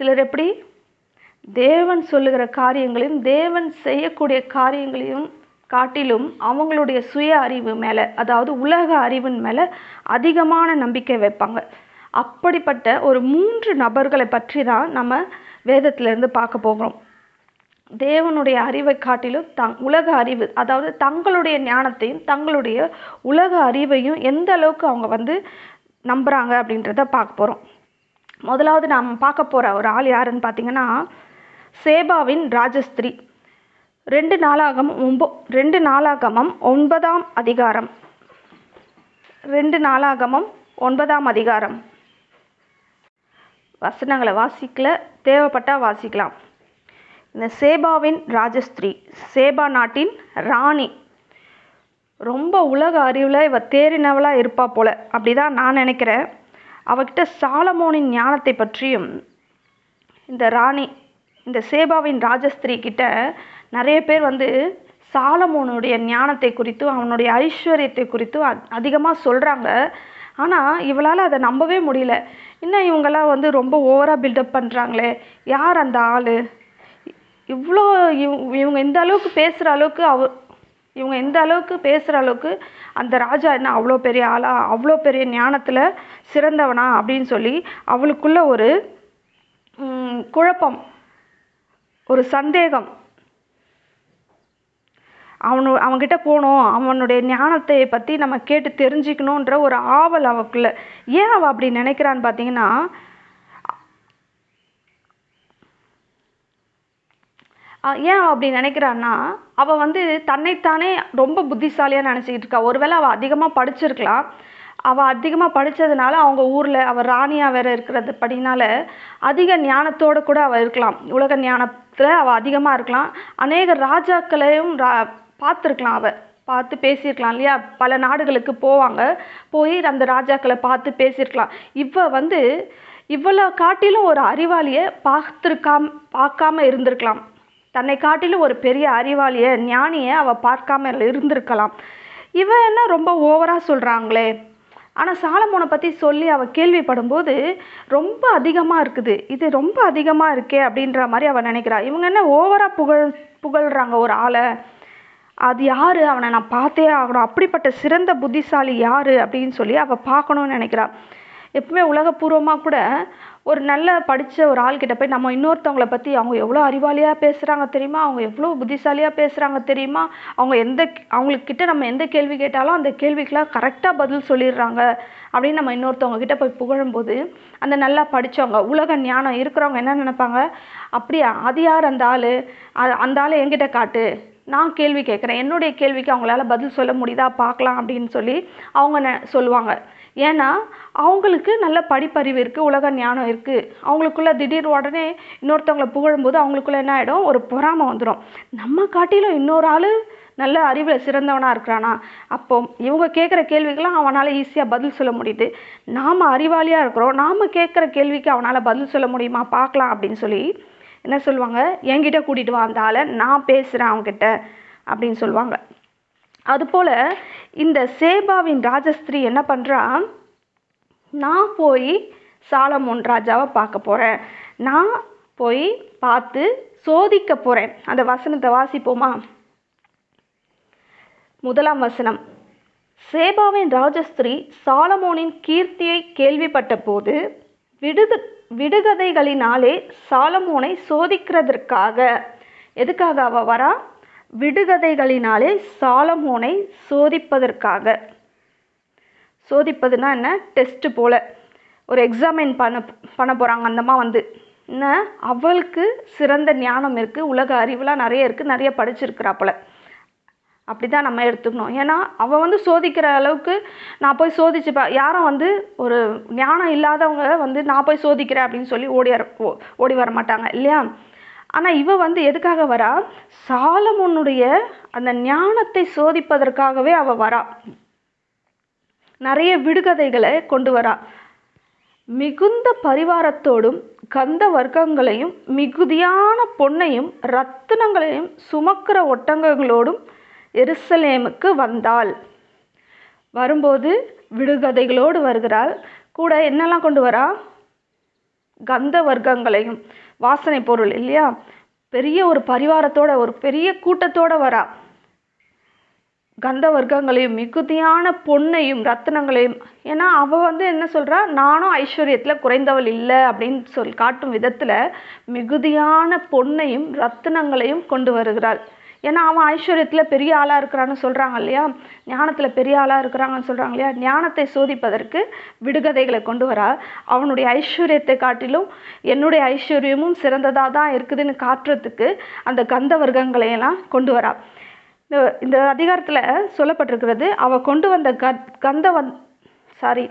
சிலர் எப்படி? தேவன் சொல்லுகிற காரியங்களையும் தேவன் செய்யக்கூடிய காரியங்களையும் காட்டிலும் அவங்களுடைய சுய அறிவு மேலே அதாவது உலக அறிவின் மேலே அதிகமான நம்பிக்கை வைப்பாங்க. அப்படிப்பட்ட ஒரு மூன்று நபர்களை பற்றி தான் நம்ம வேதத்திலேருந்து பார்க்க போகிறோம். தேவனுடைய அறிவை காட்டிலும் தங் உலக அறிவு அதாவது தங்களுடைய ஞானத்தையும் தங்களுடைய உலக அறிவையும் எந்த அளவுக்கு அவங்க வந்து நம்புகிறாங்க அப்படின்றத பார்க்க போகிறோம் முதலாவது நாம் பார்க்க போகிற ஒரு ஆள் யாருன்னு பார்த்தீங்கன்னா சேபாவின் ராஜஸ்திரி. ரெண்டு நாளாகமம் ஒம்போ ரெண்டு நாளாகமம் ஒன்பதாம் அதிகாரம். ரெண்டு நாளாகமம் ஒன்பதாம் அதிகாரம். வசனங்களை வாசிக்கல தேவைப்பட்டால் வாசிக்கலாம். இந்த சேபாவின் ராஜஸ்திரி சேபா நாட்டின் ராணி. ரொம்ப உலக அறிவில் இவ தேறினவளாக இருப்பா போல. அப்படிதான் நான் நினைக்கிறேன். அவகிட்ட சாலமோனின் ஞானத்தை பற்றியும் இந்த ராணி இந்த சேபாவின் ராஜஸ்திரி கிட்ட நிறைய பேர் வந்து சாலமோனுடைய ஞானத்தை குறித்தும் அவனுடைய ஐஸ்வர்யத்தை குறித்தும் அதிகமாக சொல்கிறாங்க ஆனால் இவளால் அதை நம்பவே முடியல. இன்னும் இவங்கெல்லாம் வந்து ரொம்ப ஓவராக பில்டப் பண்ணுறாங்களே யார் அந்த ஆள்? இவ்வளோ இவ் இவங்க இந்த அளவுக்கு பேசுகிற அளவுக்கு அவ இவங்க இந்த அளவுக்கு பேசுகிற அளவுக்கு அந்த ராஜா என்ன அவ்வளோ பெரிய ஆளா அவ்வளோ பெரிய ஞானத்தில் சிறந்தவனா அப்படின்னு சொல்லி அவளுக்குள்ள ஒரு குழப்பம் ஒரு சந்தேகம். அவனு அவன்கிட்ட போகணும் அவனுடைய ஞானத்தை பற்றி நம்ம கேட்டு தெரிஞ்சுக்கணுன்ற ஒரு ஆவல் அவக்குள்ள. ஏன் அவள் அப்படி நினைக்கிறான்னு பார்த்தீங்கன்னா ஏன் அப்படி நினைக்கிறான்னா அவள் வந்து தன்னைத்தானே ரொம்ப புத்திசாலியாக நினச்சிக்கிட்டு இருக்கா. ஒருவேளை அவள் அதிகமாக படிச்சிருக்கலாம். அவள் அதிகமாக படித்ததுனால அவங்க ஊரில் அவள் ராணியாக வேறு இருக்கிறது படினால அதிக ஞானத்தோடு கூட அவள் இருக்கலாம். உலக ஞானத்தில் அவள் அதிகமாக இருக்கலாம். அநேக ராஜாக்களையும் ரா பார்த்துருக்கலாம் அவள் பார்த்து பேசியிருக்கலாம் இல்லையா? பல நாடுகளுக்கு போவாங்க. போய் அந்த ராஜாக்களை பார்த்து பேசியிருக்கலாம். இவ வந்து இவ்வளோ காட்டிலும் ஒரு அறிவாளியை பார்த்துருக்காம் பார்க்காம இருந்திருக்கலாம். தன்னை காட்டிலும் ஒரு பெரிய அறிவாளியை ஞானியை அவள் பார்க்காம இருந்திருக்கலாம். இவ என்ன ரொம்ப ஓவராக சொல்கிறாங்களே ஆனால் சாலமோனை பற்றி சொல்லி அவள் கேள்விப்படும்போது ரொம்ப அதிகமாக இருக்குது. இது ரொம்ப அதிகமாக இருக்கே அப்படின்ற மாதிரி அவள் நினைக்கிறா. இவங்க என்ன ஓவராக புகழ் புகழ்கிறாங்க ஒரு ஆளை? அது யார்? அவனை நான் பார்த்தே ஆகணும். அப்படிப்பட்ட சிறந்த புத்திசாலி யார் அப்படின்னு சொல்லி அவள் பார்க்கணும்னு நினைக்கிறா. எப்பவுமே உலகபூர்வமாக கூட ஒரு நல்ல படித்த ஒரு ஆள்கிட்ட போய் நம்ம இன்னொருத்தவங்களை பற்றி அவங்க எவ்வளோ அறிவாளியாக பேசுகிறாங்க தெரியுமா? அவங்க எவ்வளோ புத்திசாலியாக பேசுகிறாங்க தெரியுமா? அவங்க எந்த அவங்களுக்கிட்ட நம்ம எந்த கேள்வி கேட்டாலும் அந்த கேள்விக்கெலாம் கரெக்டாக பதில் சொல்லிடுறாங்க அப்படின்னு நம்ம இன்னொருத்தவங்க கிட்ட போய் புகழும்போது அந்த நல்லா படித்தவங்க உலக ஞானம் இருக்கிறவங்க என்ன நினைப்பாங்க? அப்படியா? அது யார் அந்த ஆள்? அந்த ஆளை என்கிட்ட காட்டு. நான் கேள்வி கேட்குறேன். என்னுடைய கேள்விக்கு அவங்களால பதில் சொல்ல முடியுதா? பார்க்கலாம் அப்படின்னு சொல்லி அவங்க நெ சொல்லுவாங்க. ஏன்னா அவங்களுக்கு நல்ல படிப்பறிவு இருக்குது உலக ஞானம் இருக்குது அவங்களுக்குள்ள திடீர் உடனே இன்னொருத்தவங்கள புகழும்போது அவங்களுக்குள்ள என்ன ஆகிடும் ஒரு பொறாமை வந்துடும் நம்ம காட்டிலும் இன்னொரு ஆள் நல்ல அறிவில் சிறந்தவனாக இருக்கிறானா? அப்போ இவங்க கேட்குற கேள்விக்கெல்லாம் அவனால் ஈஸியாக பதில் சொல்ல முடியுது. நாம் அறிவாளியாக இருக்கிறோம். நாம் கேட்குற கேள்விக்கு அவனால் பதில் சொல்ல முடியுமா? பார்க்கலாம் அப்படின்னு சொல்லி என்ன சொல்லுவாங்க? என்கிட்ட கூட்டிகிட்டு வா அந்த ஆளை நான் பேசுகிறேன் அவங்ககிட்ட அப்படின்னு சொல்லுவாங்க. அதுபோல் இந்த சேபாவின் ராஜஸ்திரி என்ன பண்ணுறா நான் போய் சாலமோன் ராஜாவை பார்க்க போகிறேன் நான் போய் பார்த்து சோதிக்க போகிறேன் அந்த வசனத்தை வாசிப்போமா? முதலாம் வசனம். சேபாவின் ராஜஸ்திரி சாலமோனின் கீர்த்தியை கேள்விப்பட்ட போது விடுது விடுகதைகளினாலே சாலமோனை சோதிக்கிறதற்காக. எதுக்காக அவ வரா? விடுகதைகளினாலே சாலமோனை சோதிப்பதற்காக. சோதிப்பதுனா என்ன? டெஸ்ட்டு போல். ஒரு எக்ஸாமின் பண்ண பண்ண போகிறாங்க அந்தம்மா வந்து என்ன? அவளுக்கு சிறந்த ஞானம் இருக்குது உலக அறிவுலாம் நிறைய இருக்குது நிறைய படிச்சிருக்கிறா போல் அப்படி தான் நம்ம எடுத்துக்கணும். ஏன்னா அவள் வந்து சோதிக்கிற அளவுக்கு நான் போய் சோதிச்சுப்பா யாரும் வந்து ஒரு ஞானம் இல்லாதவங்க வந்து நான் போய் சோதிக்கிறேன் அப்படின்னு சொல்லி ஓடி வர ஓ- ஓடி வர மாட்டாங்க இல்லையா? ஆனால் இவ வந்து எதுக்காக வரா? சாலமுன்னுடைய அந்த ஞானத்தை சோதிப்பதற்காகவே அவள் வரா. நிறைய விடுகதைகளை கொண்டு வரா. மிகுந்த பரிவாரத்தோடும் கந்த வர்க்கங்களையும் மிகுதியான பொன்னையும் ரத்தினங்களையும் சுமக்கிற ஒட்டங்கங்களோடும் எருசலேமுக்கு வந்தாள். வரும்போது விடுகதைகளோடு வருகிறாள். கூட என்னெல்லாம் கொண்டு வரா? கந்த வர்க்கங்களையும் வாசனை பொருள் இல்லையா? பெரிய ஒரு பரிவாரத்தோட ஒரு பெரிய கூட்டத்தோட வரா. கந்த வர்க்கங்களையும் மிகுதியான பொன்னையும் ரத்தினங்களையும் ஏன்னா அவள் வந்து என்ன சொல்கிறா நானும் ஐஸ்வர்யத்தில் குறைந்தவள் இல்லை அப்படின்னு சொல் காட்டும் விதத்தில் மிகுதியான பொன்னையும் ரத்தினங்களையும் கொண்டு வருகிறாள். ஏன்னா அவன் ஐஸ்வர்யத்தில் பெரிய ஆளாக இருக்கிறான்னு சொல்கிறாங்க இல்லையா? ஞானத்தில் பெரிய ஆளாக இருக்கிறாங்கன்னு சொல்கிறாங்க இல்லையா? ஞானத்தை சோதிப்பதற்கு விடுகதைகளை கொண்டு வரா. அவனுடைய ஐஸ்வர்யத்தை காட்டிலும் என்னுடைய ஐஸ்வர்யமும் சிறந்ததாக தான் இருக்குதுன்னு காட்டுறதுக்கு அந்த கந்த வர்க்கங்களையெல்லாம் கொண்டு வரா. இந்த இந்த சொல்லப்பட்டிருக்கிறது அவள் கொண்டு வந்த கந்த வந் சாரி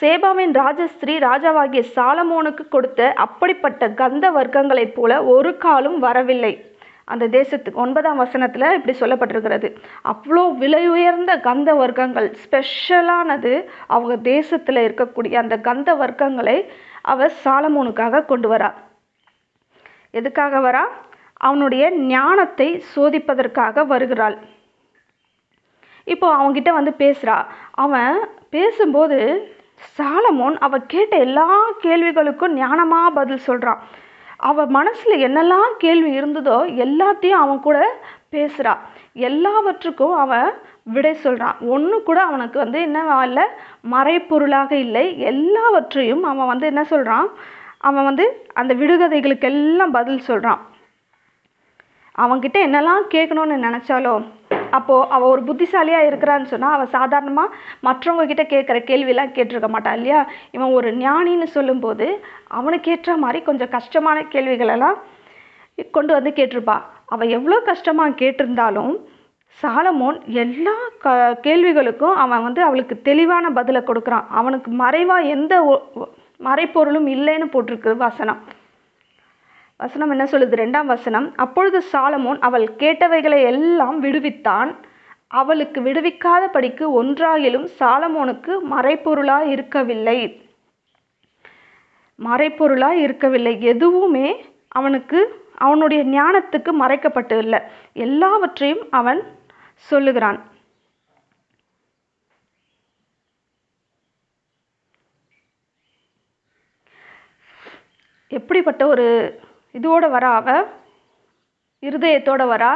சேபாவின் ராஜஸ்திரீ ராஜாவாகிய சாலமோனுக்கு கொடுத்த அப்படிப்பட்ட கந்த வர்க்கங்களைப் போல ஒரு காலும் வரவில்லை. அந்த தேசத்துக்கு ஒன்பதாம் வசனத்தில் இப்படி சொல்லப்பட்டிருக்கிறது. அவ்வளோ விலை உயர்ந்த கந்த வர்க்கங்கள் ஸ்பெஷலானது அவங்க தேசத்தில் இருக்கக்கூடிய அந்த கந்த வர்க்கங்களை அவர் சாலமோனுக்காக கொண்டு வரா. எதுக்காக வரா? அவனுடைய ஞானத்தை சோதிப்பதற்காக வருகிறாள். இப்போ அவங்கிட்ட வந்து பேசுகிறா அவன் பேசும்போது சாலமோன் அவ கேட்ட எல்லா கேள்விகளுக்கும் ஞானமா பதில் சொல்றான் அவ மனசுல என்னெல்லாம் கேள்வி இருந்ததோ எல்லாத்தையும் அவன் கூட பேசுறா. எல்லாவற்றுக்கும் அவன் விடை சொல்றான் ஒன்று கூட அவனுக்கு வந்து என்ன இல்லை மறைப்பொருளாக இல்லை. எல்லாவற்றையும் அவன் வந்து என்ன சொல்றான்? அவன் வந்து அந்த விடுகதைகளுக்கெல்லாம் பதில் சொல்றான். அவன்கிட்ட என்னெல்லாம் கேட்கணும்னு நினச்சாலோ அப்போது அவள் ஒரு புத்திசாலியாக இருக்கிறான்னு சொன்னால் அவள் சாதாரணமாக மற்றவங்க கிட்ட கேட்குற கேள்வியெலாம் கேட்டிருக்க மாட்டா இல்லையா? இவன் ஒரு ஞானின்னு சொல்லும்போது அவனுக்கு ஏற்ற மாதிரி கொஞ்சம் கஷ்டமான கேள்விகளெல்லாம் கொண்டு வந்து கேட்டிருப்பா. அவள் எவ்வளோ கஷ்டமாக கேட்டிருந்தாலும் சாலமோன் எல்லா க கேள்விகளுக்கும் அவன் வந்து அவளுக்கு தெளிவான பதிலை கொடுக்குறான். அவனுக்கு மறைவாக எந்த ஒ- மறைப்பொருளும் இல்லைன்னு போட்டிருக்கு வசனம். வசனம் என்ன சொல்லுது? ரெண்டாம் வசனம் அப்பொழுது சாலமோன் அவள் கேட்டவைகளை எல்லாம் விடுவித்தான். அவளுக்கு விடுவிக்காத படிக்கு ஒன்றாயிலும் சாலமோனுக்கு மறைப்பொருளாக இருக்கவில்லை. மறைப்பொருளாக இருக்கவில்லை. எதுவுமே அவனுக்கு அவனுடைய ஞானத்துக்கு மறைக்கப்பட்டு இல்லை எல்லாவற்றையும் அவன் சொல்லுகிறான். எப்படிப்பட்ட ஒரு இதோட வரா அவ. இருதயத்தோட வரா.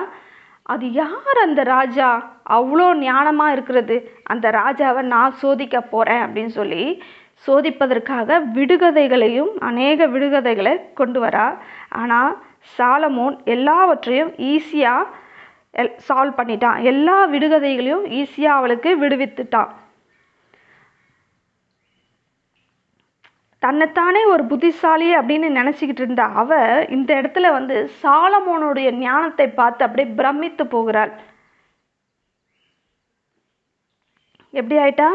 அது யார் அந்த ராஜா? அவ்வளோ ஞானமாக இருக்கிறது. அந்த ராஜாவை நான் சோதிக்க போகிறேன் அப்படின்னு சொல்லி சோதிப்பதற்காக விடுகதைகளையும் அநேக விடுகதைகளை கொண்டு வரா. ஆனால் சாலமோன் எல்லாவற்றையும் ஈஸியா சால்வ் பண்ணிட்டான். எல்லா விடுகதைகளையும் ஈஸியாக அவளுக்கு விடுவித்துட்டான். தன்னைத்தானே ஒரு புத்திசாலி அப்படின்னு நினச்சிக்கிட்டு இருந்த அவ இந்த இடத்துல வந்து சாலமோனுடைய ஞானத்தை பார்த்து அப்படியே பிரமித்து போகிறாள். எப்படி ஆயிட்டா?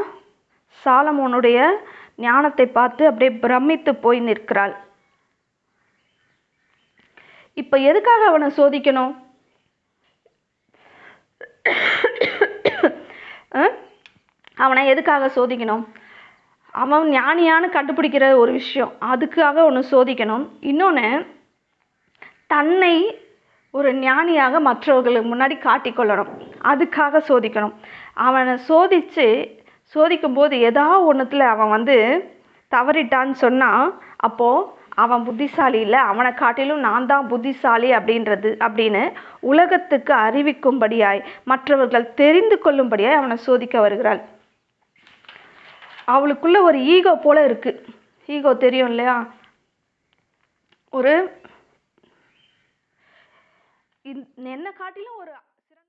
சாலமோனுடைய ஞானத்தை பார்த்து அப்படியே பிரமித்து போய் நிற்கிறாள். இப்போ எதுக்காக அவனை சோதிக்கணும்? அவனை எதுக்காக சோதிக்கணும்? அவன் ஞானியான்னு கண்டுபிடிக்கிற ஒரு விஷயம். அதுக்காக ஒன்று சோதிக்கணும். இன்னொன்று தன்னை ஒரு ஞானியாக மற்றவர்களுக்கு முன்னாடி காட்டிக்கொள்ளணும். அதுக்காக சோதிக்கணும். அவனை சோதித்து சோதிக்கும்போது ஏதா ஒன்றுத்தில் அவன் வந்து தவறிட்டான்னு சொன்னால் அப்போது அவன் புத்திசாலி இல்லை. அவனை காட்டிலும் நான் தான் புத்திசாலி அப்படின்றது அப்படின்னு உலகத்துக்கு அறிவிக்கும்படியாய் மற்றவர்கள் தெரிந்து கொள்ளும்படியாய் அவனை சோதிக்க வருகிறாள். அவளுக்குள்ள ஒரு ஈகோ போல இருக்கு. ஈகோ தெரியும் இல்லையா? ஒரு இந் என்னை காட்டிலும் ஒரு